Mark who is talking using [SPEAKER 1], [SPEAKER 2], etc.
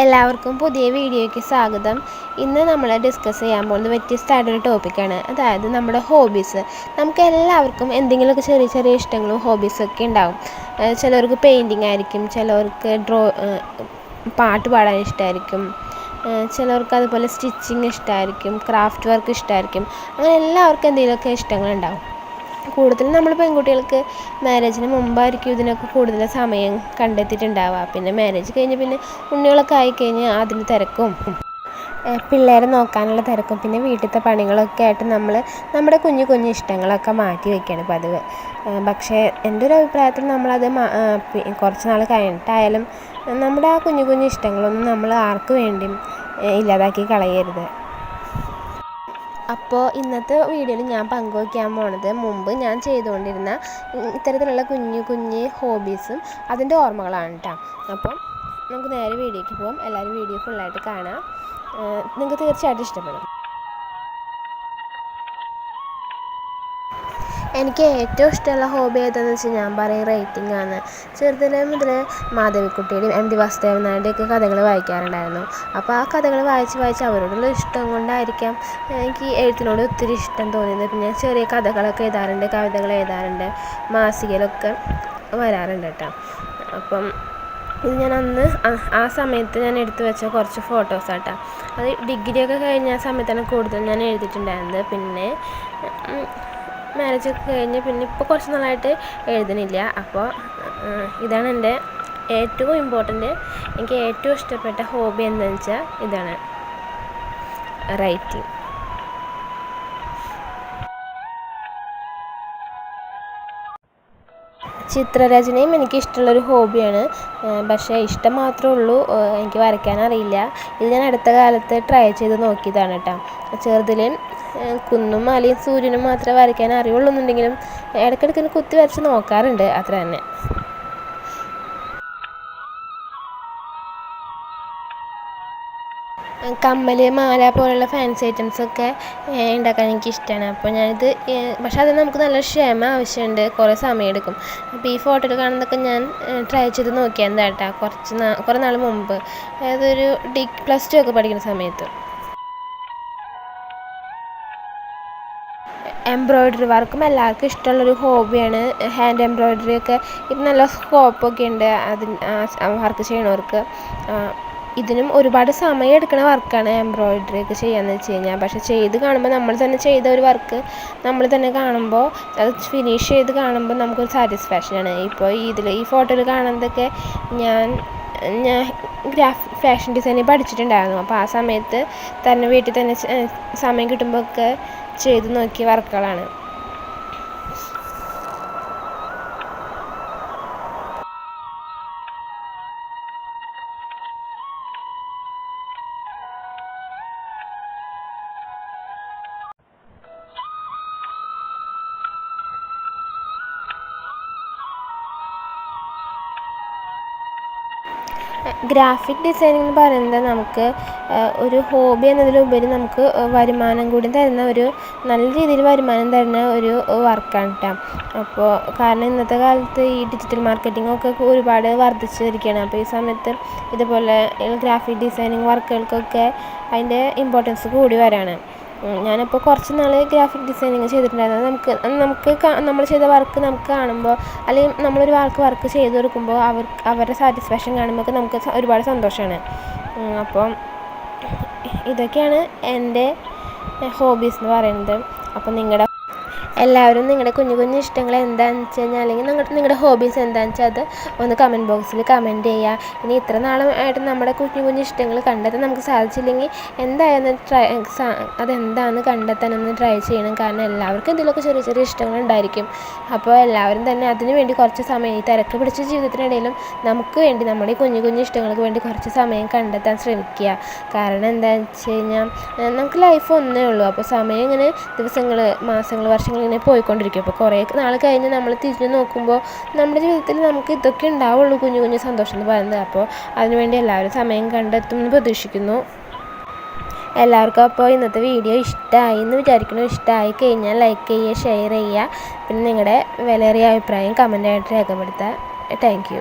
[SPEAKER 1] എല്ലാവർക്കും പുതിയ വീഡിയോയ്ക്ക് സ്വാഗതം. ഇന്ന് നമ്മൾ ഡിസ്കസ് ചെയ്യാൻ പോകുന്നത് വ്യത്യസ്തമായിട്ടൊരു ടോപ്പിക്കാണ് അതായത് നമ്മുടെ ഹോബീസ് നമുക്ക് എല്ലാവർക്കും എന്തെങ്കിലുമൊക്കെ ചെറിയ ചെറിയ ഇഷ്ടങ്ങളും ഹോബീസൊക്കെ ഉണ്ടാവും. ചിലവർക്ക് പെയിന്റിങ് ആയിരിക്കും ചിലവർക്ക് ഡ്രോ പാട്ട് പാടാൻ ഇഷ്ടമായിരിക്കും ചിലവർക്ക് അതുപോലെ സ്റ്റിച്ചിങ് ഇഷ്ടമായിരിക്കും ക്രാഫ്റ്റ് വർക്ക് ഇഷ്ടമായിരിക്കും അങ്ങനെ എല്ലാവർക്കും എന്തെങ്കിലുമൊക്കെ ഇഷ്ടങ്ങളുണ്ടാവും. കൂടുതലും നമ്മൾ പെൺകുട്ടികൾക്ക് മാരേജിന് മുമ്പായിരിക്കും ഇതിനൊക്കെ കൂടുതൽ സമയം കണ്ടെത്തിയിട്ടുണ്ടാവുക. പിന്നെ മാരേജ് കഴിഞ്ഞ് പിന്നെ ഉണ്ണികളൊക്കെ ആയിക്കഴിഞ്ഞാൽ അതിന് തിരക്കും. പിള്ളേരെ നോക്കാനുള്ള തിരക്കും. പിന്നെ വീട്ടിലത്തെ പണികളൊക്കെ ആയിട്ട് നമ്മൾ നമ്മുടെ കുഞ്ഞു കുഞ്ഞു ഇഷ്ടങ്ങളൊക്കെ മാറ്റി വയ്ക്കുകയാണ് പതിവ്. പക്ഷേ എന്റെ ഒരു അഭിപ്രായത്തിൽ നമ്മളത് കുറച്ച് നാൾ കഴിഞ്ഞിട്ടായാലും നമ്മുടെ ആ കുഞ്ഞു കുഞ്ഞു ഇഷ്ടങ്ങളൊന്നും നമ്മൾ ആർക്ക് വേണ്ടിയും ഇല്ലാതാക്കി കളയരുത്. അപ്പോൾ ഇന്നത്തെ വീഡിയോയിൽ ഞാൻ പങ്കുവയ്ക്കാൻ പോണത് മുമ്പ് ഞാൻ ചെയ്തുകൊണ്ടിരുന്ന ഇത്തരത്തിലുള്ള കുഞ്ഞു കുഞ്ഞു ഹോബീസും അതിന്റെ ഓർമ്മകളാണ് കേട്ടോ അപ്പം നമുക്ക് നേരെ വീഡിയോയ്ക്ക് പോകാം എല്ലാവരും വീഡിയോ ഫുള്ളായിട്ട് കാണാം. നിങ്ങൾക്ക് തീർച്ചയായിട്ടും ഇഷ്ടപ്പെടും. എനിക്ക് ഏറ്റവും ഇഷ്ടമുള്ള ഹോബി ഏതാണെന്ന് വെച്ചാൽ ഞാൻ പറയും റൈറ്റിംഗ് ആണ്. ചെറുതിലെ മുതൽ മാധവിക്കുട്ടിയുടെയും എം ഡി വാസുദേവൻ നായരുടെയൊക്കെ കഥകൾ വായിക്കാറുണ്ടായിരുന്നു. അപ്പോൾ ആ കഥകൾ വായിച്ച് വായിച്ച് അവരോടുള്ള ഇഷ്ടം കൊണ്ടായിരിക്കാം എനിക്ക് എഴുത്തിനോട് ഒത്തിരി ഇഷ്ടം തോന്നിയത്. പിന്നെ ചെറിയ കഥകളൊക്കെ എഴുതാറുണ്ട് കവിതകൾ എഴുതാറുണ്ട് മാസികയിലൊക്കെ വരാറുണ്ട് കേട്ടോ. അപ്പം ഇത് ഞാൻ അന്ന് ആ സമയത്ത് ഞാൻ എടുത്തു വെച്ച കുറച്ച് ഫോട്ടോസാട്ടോ അത് ഡിഗ്രിയൊക്കെ കഴിഞ്ഞ സമയത്താണ് കൂടുതൽ ഞാൻ എഴുതിയിട്ടുണ്ടായിരുന്നത്. പിന്നെ മാരേജ് ഒക്കെ കഴിഞ്ഞ് പിന്നെ ഇപ്പോൾ കുറച്ച് നാളായിട്ട് എഴുതണില്ല അപ്പോൾ ഇതാണ് എന്റെ ഏറ്റവും ഇമ്പോർട്ടന്റ് എനിക്ക് ഏറ്റവും ഇഷ്ടപ്പെട്ട ഹോബി എന്താണെന്ന് വെച്ചാൽ ഇതാണ് റൈറ്റിംഗ് ചിത്രരചനയും എനിക്ക് ഇഷ്ടമുള്ളൊരു ഹോബിയാണ് പക്ഷേ ഇഷ്ടം മാത്രമേ ഉള്ളൂ. എനിക്ക് വരയ്ക്കാനറിയില്ല. ഇത് ഞാൻ അടുത്ത കാലത്ത് ട്രൈ ചെയ്ത് നോക്കിയതാണ് കേട്ടോ. ചെറുതിൽ കുന്നും മലയും സൂര്യനും മാത്രമേ വരയ്ക്കാൻ അറിയുള്ളൂ എന്നുണ്ടെങ്കിലും ഇടയ്ക്കിടയ്ക്ക് കുത്തി വരച്ച് നോക്കാറുണ്ട്. അത്ര തന്നെ. കമ്മൽ മാല പോലുള്ള ഫാൻസി ഐറ്റംസൊക്കെ ഉണ്ടാക്കാൻ എനിക്ക് ഇഷ്ടമാണ് അപ്പോൾ ഞാനിത് പക്ഷേ അതിന് നമുക്ക് നല്ല ക്ഷമ ആവശ്യമുണ്ട് കുറേ സമയമെടുക്കും അപ്പോൾ ഈ ഫോട്ടോയിൽ കാണുന്നതൊക്കെ ഞാൻ ട്രൈ ചെയ്ത് നോക്കിയാൽ കേട്ടോ കുറച്ച് നാ കുറേ നാൾ മുമ്പ്. അതായത് ഒരു ഡി പ്ലസ് ടു ഒക്കെ പഠിക്കുന്ന സമയത്ത്. എംബ്രോയ്ഡറി വർക്കും എല്ലാവർക്കും ഇഷ്ടമുള്ളൊരു ഹോബിയാണ് ഹാൻഡ് എംബ്രോയ്ഡറി ഒക്കെ ഇപ്പം നല്ല സ്കോപ്പൊക്കെ ഉണ്ട് അതിന് വർക്ക് ചെയ്യണവർക്ക്. ഇതിനും ഒരുപാട് സമയം എടുക്കുന്ന വർക്കാണ് എംബ്രോയിഡറി ഒക്കെ ചെയ്യാന്ന് വെച്ച് കഴിഞ്ഞാൽ പക്ഷേ ചെയ്ത് കാണുമ്പോൾ നമ്മൾ തന്നെ ചെയ്ത ഒരു വർക്ക് നമ്മൾ തന്നെ കാണുമ്പോൾ അത് ഫിനിഷ് ചെയ്ത് കാണുമ്പോൾ നമുക്കൊരു സാറ്റിസ്ഫാക്ഷനാണ് ഇപ്പോൾ ഇതിൽ ഈ ഫോട്ടോയിൽ കാണുന്നതൊക്കെ ഞാൻ ഞാൻ ഗ്രാഫ് ഫാഷൻ ഡിസൈനിങ് പഠിച്ചിട്ടുണ്ടായിരുന്നു. അപ്പോൾ ആ സമയത്ത് തന്നെ വീട്ടിൽ തന്നെ സമയം കിട്ടുമ്പോഴൊക്കെ ചെയ്ത് നോക്കിയ വർക്കുകളാണ് ഗ്രാഫിക് ഡിസൈനിങ് എന്ന് പറയുന്നത് നമുക്ക് ഒരു ഹോബി എന്നതിലുപരി നമുക്ക് വരുമാനം കൂടി തരുന്ന ഒരു നല്ല രീതിയിൽ വരുമാനം തരുന്ന ഒരു വർക്കാണ് കേട്ടോ അപ്പോൾ കാരണം ഇന്നത്തെ കാലത്ത് ഈ ഡിജിറ്റൽ മാർക്കറ്റിംഗ് ഒക്കെ ഒരുപാട് വർദ്ധിച്ചിരിക്കുകയാണ് അപ്പോൾ ഈ സമയത്ത് ഇതുപോലെ ഗ്രാഫിക് ഡിസൈനിങ് വർക്കുകൾക്കൊക്കെ അതിന്റെ ഇമ്പോർട്ടൻസ് കൂടി വരാണ്. ഞാനിപ്പോൾ കുറച്ച് നാൾ ഗ്രാഫിക് ഡിസൈനിങ് ചെയ്തിട്ടുണ്ടായിരുന്നു. നമുക്ക് നമുക്ക് നമ്മൾ ചെയ്ത വർക്ക് നമുക്ക് കാണുമ്പോൾ അല്ലെങ്കിൽ നമ്മളൊരു ആൾക്ക് വർക്ക് ചെയ്ത് കൊടുക്കുമ്പോൾ അവർ അവരുടെ സാറ്റിസ്ഫാക്ഷൻ കാണുമ്പോൾ നമുക്ക് ഒരുപാട് സന്തോഷമാണ് അപ്പം ഇതൊക്കെയാണ് എന്റെ ഹോബീസ് എന്ന് പറയുന്നത്. അപ്പം നിങ്ങളുടെ എല്ലാവരും നിങ്ങളുടെ കുഞ്ഞു കുഞ്ഞു ഇഷ്ടങ്ങൾ എന്താണെന്ന് വെച്ച് കഴിഞ്ഞാൽ അല്ലെങ്കിൽ നിങ്ങളുടെ നിങ്ങളുടെ ഹോബീസ് എന്താണെന്ന് വെച്ചാൽ അത് ഒന്ന് കമന്റ് ബോക്സിൽ കമന്റ് ചെയ്യുക ഇനി ഇത്ര നാളായിട്ട് നമ്മുടെ കുഞ്ഞു കുഞ്ഞു ഇഷ്ടങ്ങൾ കണ്ടെത്താൻ നമുക്ക് സാധിച്ചില്ലെങ്കിൽ എന്തായാലും ട്രൈ അതെന്താണെന്ന് കണ്ടെത്താനൊന്ന് ട്രൈ ചെയ്യണം. കാരണം എല്ലാവർക്കും ഇതിലൊക്കെ ചെറിയ ചെറിയ ഇഷ്ടങ്ങൾ ഉണ്ടായിരിക്കും. അപ്പോൾ എല്ലാവരും തന്നെ അതിനു വേണ്ടി കുറച്ച് സമയം ഈ തിരക്ക് പിടിച്ച ജീവിതത്തിനിടയിലും നമുക്ക് വേണ്ടി നമ്മുടെ കുഞ്ഞു കുഞ്ഞു ഇഷ്ടങ്ങൾക്ക് വേണ്ടി കുറച്ച് സമയം കണ്ടെത്താൻ ശ്രമിക്കുക. കാരണം എന്താണെന്ന് വെച്ച് കഴിഞ്ഞാൽ നമുക്ക് ലൈഫ് ഒന്നേ ഉള്ളൂ. അപ്പോൾ സമയം ഇങ്ങനെ ദിവസങ്ങൾ മാസങ്ങൾ വർഷങ്ങൾ ഇങ്ങനെ പോയിക്കൊണ്ടിരിക്കും. അപ്പോൾ കുറേ നാൾ കഴിഞ്ഞ് നമ്മൾ തിരിഞ്ഞ് നോക്കുമ്പോൾ നമ്മുടെ ജീവിതത്തിൽ നമുക്ക് ഇതൊക്കെ ഉണ്ടാവുള്ളൂ കുഞ്ഞു കുഞ്ഞു സന്തോഷം എന്ന് പറയുന്നത്. അപ്പോൾ അതിനുവേണ്ടി എല്ലാവരും സമയം കണ്ടെത്തും എന്ന് പ്രതീക്ഷിക്കുന്നു. എല്ലാവർക്കും അപ്പോൾ ഇന്നത്തെ വീഡിയോ ഇഷ്ടമായി എന്ന് വിചാരിക്കുന്നു. ഇഷ്ടമായി കഴിഞ്ഞാൽ ലൈക്ക് ചെയ്യുക ഷെയർ ചെയ്യുക. പിന്നെ നിങ്ങളുടെ വിലയേറിയ അഭിപ്രായം കമന്റായിട്ട് രേഖപ്പെടുത്തുക. Thank you